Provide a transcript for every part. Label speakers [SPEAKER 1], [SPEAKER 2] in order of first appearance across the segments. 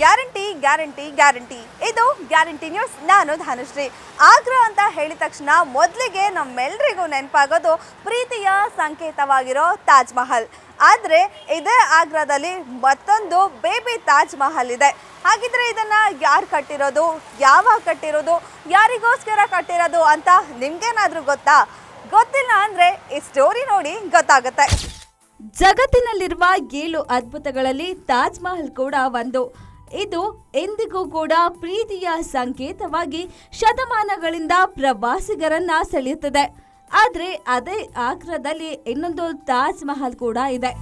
[SPEAKER 1] Guarantee guarantee guarantee. ಇದು guarantee news. ನಾನು ಧನುಶ್ರೀ. ಆಗ್ರ ಅಂತ ಹೇಳಿದ ತಕ್ಷಣ ಮೊದಲಿಗೆ ನಮ್ಮೆಲ್ರಿಗೂ ನೆನಪಾಗೋದು ಪ್ರೀತಿಯ ಸಂಕೇತವಾಗಿರೋ ತಾಜ್ ಮಹಲ್. ಆದರೆ ಇದೇ ಆಗ್ರಾದಲ್ಲಿ ಮತ್ತೊಂದು ಬೇಬಿ ತಾಜ್ ಮಹಲ್ ಇದೆ. ಹಾಗಿದ್ರೆ ಇದನ್ನ ಯಾರು ಕಟ್ಟಿರೋದು, ಯಾವಾಗ ಕಟ್ಟಿರೋದು, ಯಾರಿಗೋಸ್ಕರ ಕಟ್ಟಿರೋದು ಅಂತ ನಿಮ್ಗೇನಾದ್ರೂ ಗೊತ್ತಾ? ಗೊತ್ತಿಲ್ಲ ಅಂದ್ರೆ ಈ ಸ್ಟೋರಿ ನೋಡಿ ಗೊತ್ತಾಗುತ್ತೆ.
[SPEAKER 2] ಜಗತ್ತಿನಲ್ಲಿರುವ ಏಳು ಅದ್ಭುತಗಳಲ್ಲಿ ತಾಜ್ ಮಹಲ್ ಕೂಡ ಒಂದು. ಇದು ಎಂದಿಗೂ ಕೂಡ ಪ್ರೀತಿಯ ಸಂಕೇತವಾಗಿ ಶತಮಾನಗಳಿಂದ ಪ್ರವಾಸಿಗರನ್ನ ಸೆಳೆಯುತ್ತದೆ. ಆದರೆ ಅದೇ ಆಗ್ರಾದಲ್ಲಿ ಇನ್ನೊಂದು ತಾಜ್ ಮಹಲ್ ಕೂಡ ಇದೆ.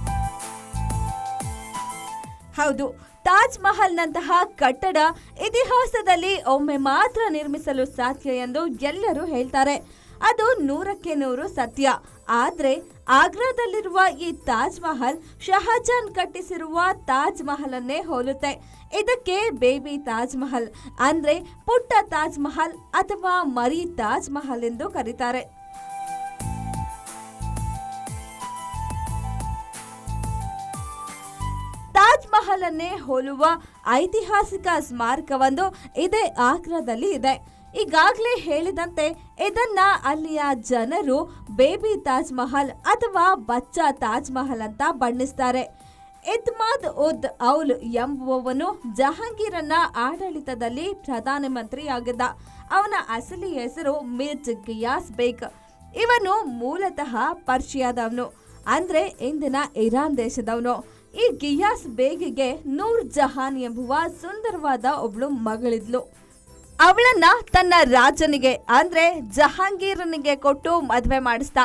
[SPEAKER 2] ಹೌದು, ತಾಜ್ ಮಹಲ್ನಂತಹ ಕಟ್ಟಡ ಇತಿಹಾಸದಲ್ಲಿ ಒಮ್ಮೆ ಮಾತ್ರ ನಿರ್ಮಿಸಲು ಸಾಧ್ಯ ಎಂದು ಎಲ್ಲರೂ ಹೇಳ್ತಾರೆ. ಅದು ನೂರಕ್ಕೆ ನೂರು ಸತ್ಯ. ಆದ್ರೆ ಆಗ್ರಾದಲ್ಲಿರುವ ಈ ತಾಜ್ ಮಹಲ್ ಶಹಜಾನ್ ಕಟ್ಟಿಸಿರುವ ತಾಜ್ ಮಹಲ್ ಅನ್ನೇ ಹೋಲುತ್ತೆ. ಇದಕ್ಕೆ ಬೇಬಿ ತಾಜ್ ಮಹಲ್ ಅಂದ್ರೆ ಪುಟ್ಟ ತಾಜ್ ಮಹಲ್ ಅಥವಾ ಮರಿ ತಾಜ್ ಮಹಲ್ ಎಂದು ಕರೀತಾರೆ. ತಾಜ್ ಮಹಲ್ ಅನ್ನೇ ಹೋಲುವ ಐತಿಹಾಸಿಕ ಸ್ಮಾರಕವೊಂದು ಇದೇ ಆಗ್ರಾದಲ್ಲಿ ಇದೆ. ಈಗಾಗಲೇ ಹೇಳಿದಂತೆ ಇದನ್ನ ಅಲ್ಲಿಯ ಜನರು ಬೇಬಿ ತಾಜ್ ಮಹಲ್ ಅಥವಾ ಬಚ್ಚಾ ತಾಜ್ ಮಹಲ್ ಅಂತ ಬಣ್ಣಿಸ್ತಾರೆ. ಇತ್ಮಾದ್ ಉದ್ ಔಲ್ ಎಂಬುವವನು ಜಹಾಂಗೀರನ ಆಡಳಿತದಲ್ಲಿ ಪ್ರಧಾನ ಮಂತ್ರಿಯಾಗಿದ್ದ. ಅವನ ಅಸಲಿ ಹೆಸರು ಮಿರ್ಜ್ ಗಿಯಾಸ್ ಬೇಗ್. ಇವನು ಮೂಲತಃ ಪರ್ಷಿಯಾದವನು. ಅಂದ್ರೆ ಇಂದಿನ ಇರಾನ್ ದೇಶದವನು. ಈ ಗಿಯಾಸ್ ಬೇಗಿಗೆ ನೂರ್ ಜಹಾನ್ ಎಂಬುವ ಸುಂದರವಾದ ಒಬ್ಳು ಮಗಳಿದ್ಲು. ಅವಳನ್ನ ತನ್ನ ರಾಜನಿಗೆ, ಅಂದ್ರೆ ಜಹಾಂಗೀರನಿಗೆ ಕೊಟ್ಟು ಮದುವೆ ಮಾಡಿಸ್ದ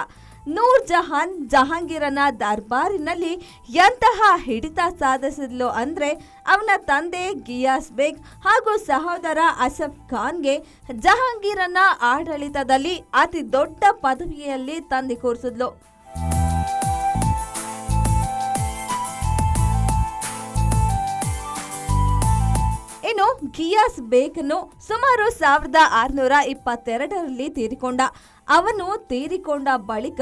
[SPEAKER 2] ನೂರ್ ಜಹಾನ್ ಜಹಾಂಗೀರನ ದರ್ಬಾರಿನಲ್ಲಿ ಎಂತಹ ಹಿಡಿತ ಸಾಧಿಸಿದ್ಲು ಅಂದ್ರೆ ಅವನ ತಂದೆ ಗಿಯಾಸ್ ಬೇಗ್ ಹಾಗೂ ಸಹೋದರ ಅಸಫ್ ಖಾನ್ಗೆ ಜಹಾಂಗೀರನ ಆಡಳಿತದಲ್ಲಿ ಅತಿ ದೊಡ್ಡ ಪದವಿಯಲ್ಲಿ ತಂದು ಕೂರಿಸಿದ್ಲು ಇನ್ನು ಗಿಯಾಸ್ ಬೇಗನು ಸುಮಾರು ಸಾವಿರದ ಆರುನೂರ ಇಪ್ಪತ್ತೆರಡರಲ್ಲಿ ತೀರಿಕೊಂಡ. ಅವನು ತೀರಿಕೊಂಡ ಬಳಿಕ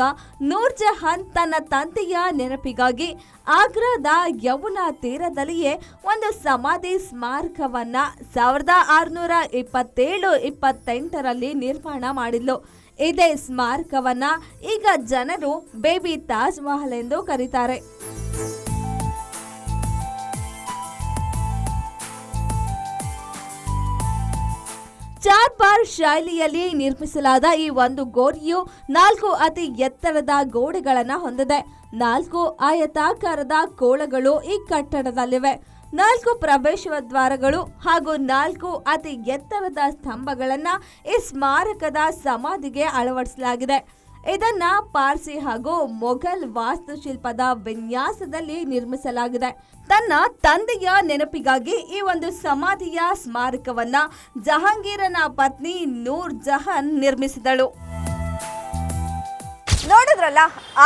[SPEAKER 2] ನೂರ್ ಜಹಾನ್ ತನ್ನ ತಂದೆಯ ನೆನಪಿಗಾಗಿ ಆಗ್ರಾದ ಯಮುನಾ ತೀರದಲ್ಲಿಯೇ ಒಂದು ಸಮಾಧಿ ಸ್ಮಾರಕವನ್ನ ಸಾವಿರದ ಆರುನೂರ ಇಪ್ಪತ್ತೇಳು, ಇಪ್ಪತ್ತೆಂಟರಲ್ಲಿ ನಿರ್ಮಾಣ ಮಾಡಿದ್ಲು. ಇದೇ ಸ್ಮಾರಕವನ್ನ ಈಗ ಜನರು ಬೇಬಿ ತಾಜ್ ಮಹಲ್ ಎಂದು ಕರೀತಾರೆ. ಚಾರ್ ಬಾರ್ ಶೈಲಿಯಲ್ಲಿ ನಿರ್ಮಿಸಲಾದ ಈ ಒಂದು ಗೋರಿಯು ನಾಲ್ಕು ಅತಿ ಎತ್ತರದ ಗೋಡೆಗಳನ್ನ ಹೊಂದಿದೆ. ನಾಲ್ಕು ಆಯತಾಕಾರದ ಕೋಳಗಳು ಈ ಕಟ್ಟಡದಲ್ಲಿವೆ. ನಾಲ್ಕು ಪ್ರವೇಶ ದ್ವಾರಗಳು ಹಾಗೂ ನಾಲ್ಕು ಅತಿ ಎತ್ತರದ ಸ್ತಂಭಗಳನ್ನು ಈ ಸ್ಮಾರಕದ ಸಮಾಧಿಗೆ ಅಳವಡಿಸಲಾಗಿದೆ. ಇದನ್ನ ಪಾರ್ಸಿ ಹಾಗೂ ಮೊಘಲ್ ವಾಸ್ತುಶಿಲ್ಪದ ವಿನ್ಯಾಸದಲ್ಲಿ ನಿರ್ಮಿಸಲಾಗಿದೆ. ತನ್ನ ತಂದೆಯ ನೆನಪಿಗಾಗಿ ಈ ಒಂದು ಸಮಾಧಿಯ ಸ್ಮಾರಕವನ್ನ ಜಹಾಂಗೀರನ ಪತ್ನಿ ನೂರ್ ಜಹಾನ್ ನಿರ್ಮಿಸಿದಳು.
[SPEAKER 1] ನೋಡಿದ್ರಲ್ಲ,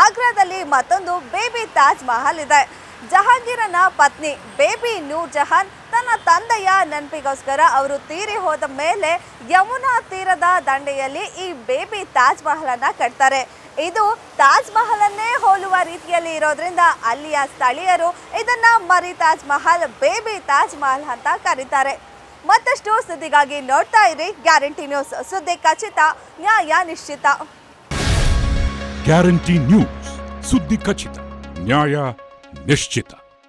[SPEAKER 1] ಆಗ್ರಾದಲ್ಲಿ ಮತ್ತೊಂದು ಬೇಬಿ ತಾಜ್ ಮಹಲ್ ಇದೆ. ಜಹಾಂಗೀರನ ಪತ್ನಿ ಬೇಬಿ ನೂರ್ ಜಹಾನ್ ತನ್ನ ತಂದೆಯ ನೆನಪಿಗೋಸ್ಕರ ಅವರು ತೀರಿ ಹೋದ ಮೇಲೆ ಯಮುನಾ ತೀರದ ದಂಡೆಯಲ್ಲಿ ಈ ಬೇಬಿ ತಾಜ್ ಮಹಲನ್ನ ಕಟ್ತಾರೆ. ಇದು ತಾಜ್ ಮಹಲನ್ನೇ ಹೋಲುವ ರೀತಿಯಲ್ಲಿ ಇರೋದ್ರಿಂದ ಅಲ್ಲಿಯ ಸ್ಥಳೀಯರು ಇದನ್ನ ಮರಿ ತಾಜ್ ಮಹಲ್ ಬೇಬಿ ತಾಜ್ ಮಹಲ್ ಅಂತ ಕರೀತಾರೆ. ಮತ್ತಷ್ಟು ಸುದ್ದಿಗಾಗಿ ನೋಡ್ತಾ ಇರಿ ಗ್ಯಾರಂಟಿ ನ್ಯೂಸ್. ಸುದ್ದಿ ಖಚಿತ, ನ್ಯಾಯ ನಿಶ್ಚಿತ.
[SPEAKER 3] Guarantee news. ಸುದ್ದಿ ಖಚಿತ, ನ್ಯಾಯ ನಿಶ್ಚಿತ